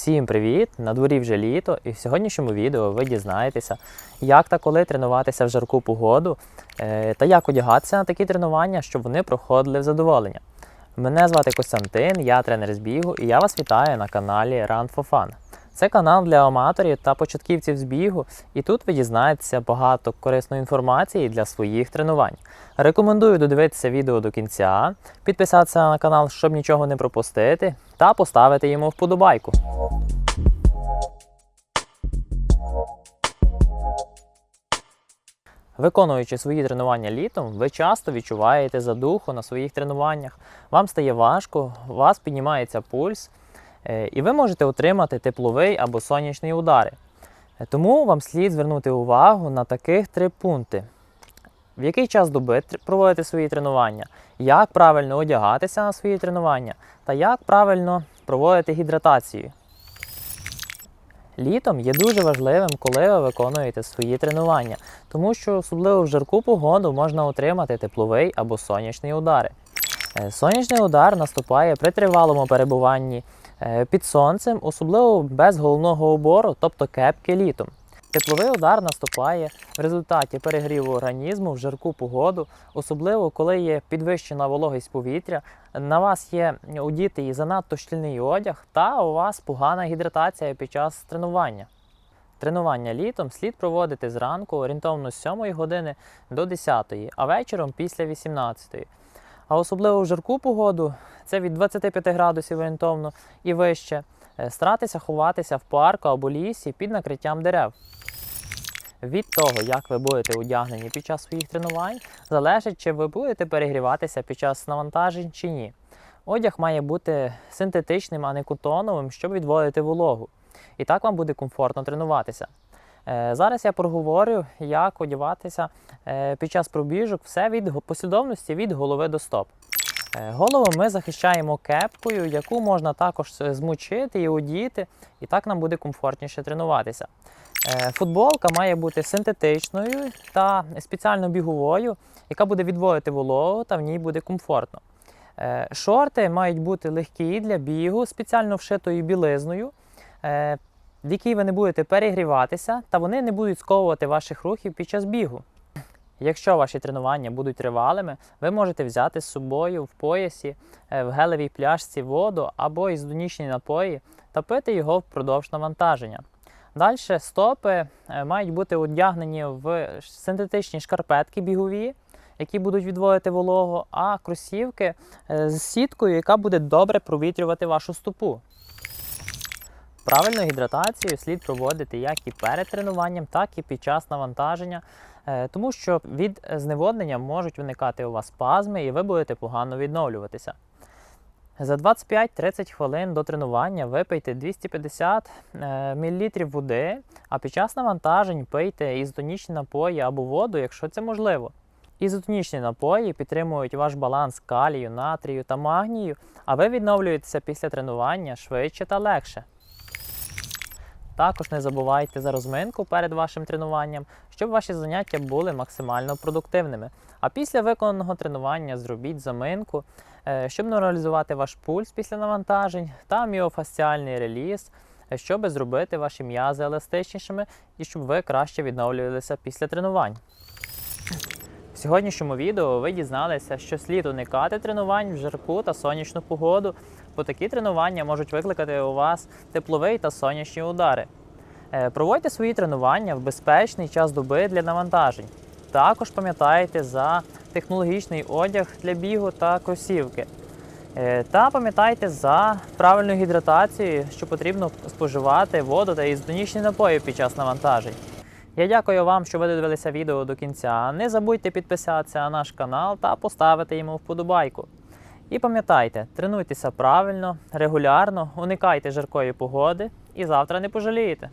Всім привіт! На дворі вже літо, і в сьогоднішньому відео ви дізнаєтеся, як та коли тренуватися в жарку погоду е, та як одягатися на такі тренування, щоб вони проходили в задоволення. Мене звати Костянтин, я тренер з бігу, і я вас вітаю на каналі Run for Fun. Це канал для аматорів та початківців з бігу, і тут ви дізнаєтеся багато корисної інформації для своїх тренувань. Рекомендую додивитися відео до кінця, підписатися на канал, щоб нічого не пропустити, та поставити йому вподобайку. Виконуючи свої тренування літом, ви часто відчуваєте задуху на своїх тренуваннях. Вам стає важко, у вас піднімається пульс, і ви можете отримати тепловий або сонячний удари. Е, Тому вам слід звернути увагу на таких три пункти. В який час доби проводити свої тренування, як правильно одягатися на свої тренування та як правильно проводити гідратацію. Літом є дуже важливим, коли ви виконуєте свої тренування, тому що особливо в жарку погоду можна отримати тепловий або сонячний удари. Е, Сонячний удар наступає при тривалому перебуванні е, під сонцем, особливо без головного убору, тобто кепки літом. Тепловий удар наступає в результаті перегріву організму в жарку погоду, особливо коли є підвищена вологість повітря, на вас є у одітий занадто щільний одяг та у вас погана гідратація під час тренування. Тренування літом слід проводити зранку орієнтовно з 7 години до 10, а вечором після 18. А особливо в жарку погоду, це від 25 градусів орієнтовно і вище, е, старатися ховатися в парку або лісі під накриттям дерев. Від того, як ви будете одягнені під час своїх тренувань, залежить, чи ви будете перегріватися під час навантажень чи ні. Одяг має бути синтетичним, а не котоновим, щоб відводити вологу. І так вам буде комфортно тренуватися. Е, Зараз я проговорю, як одягатися е, під час пробіжок, все від послідовності від голови до стоп. Е, Голову ми захищаємо кепкою, яку можна також змочити і одіти, і так нам буде комфортніше тренуватися. Футболка має бути синтетичною та спеціально біговою, яка буде відводити вологу та в ній буде комфортно. Шорти мають бути легкі для бігу, спеціально вшитою білизною, в якій ви не будете перегріватися, та вони не будуть сковувати ваших рухів під час бігу. Якщо ваші тренування будуть тривалими, ви можете взяти з собою в поясі е, в гелевій пляшці воду або ізотонічні напої та пити його впродовж навантаження. Далі стопи е, мають бути одягнені в синтетичні шкарпетки бігові, які будуть відводити вологу, а кросівки е, з сіткою, яка буде добре провітрювати вашу стопу. Правильну гідратацію слід проводити як і перед тренуванням, так і під час навантаження, е, тому що від зневоднення можуть виникати у вас спазми і ви будете погано відновлюватися. За 25-30 хвилин до тренування випийте 250 е, мл води, а під час навантажень пийте ізотонічні напої або воду, якщо це можливо. Ізотонічні напої підтримують ваш баланс калію, натрію та магнію, а ви відновлюєтеся після тренування швидше та легше. Також не забувайте за розминку перед вашим тренуванням, щоб ваші заняття були максимально продуктивними. А після виконаного тренування зробіть заминку, е, щоб нормалізувати ваш пульс після навантажень та міофасціальний реліз, е, щоб зробити ваші м'язи еластичнішими і щоб ви краще відновлювалися після тренувань. В сьогоднішньому відео ви дізналися, що слід уникати тренувань в жарку та сонячну погоду, бо такі тренування можуть викликати у вас тепловий та сонячні удари. Е, Проводьте свої тренування в безпечний час доби для навантажень. Також пам'ятайте за технологічний одяг для бігу та кросівки. Е, Та пам'ятайте за правильну гідратацію, що потрібно споживати воду та ізотонічні напої під час навантажень. Я дякую вам, що ви дивилися відео до кінця. Не забудьте підписатися на наш канал та поставити йому вподобайку. І пам'ятайте, тренуйтеся правильно, регулярно, уникайте жаркої погоди і завтра не пожалієте.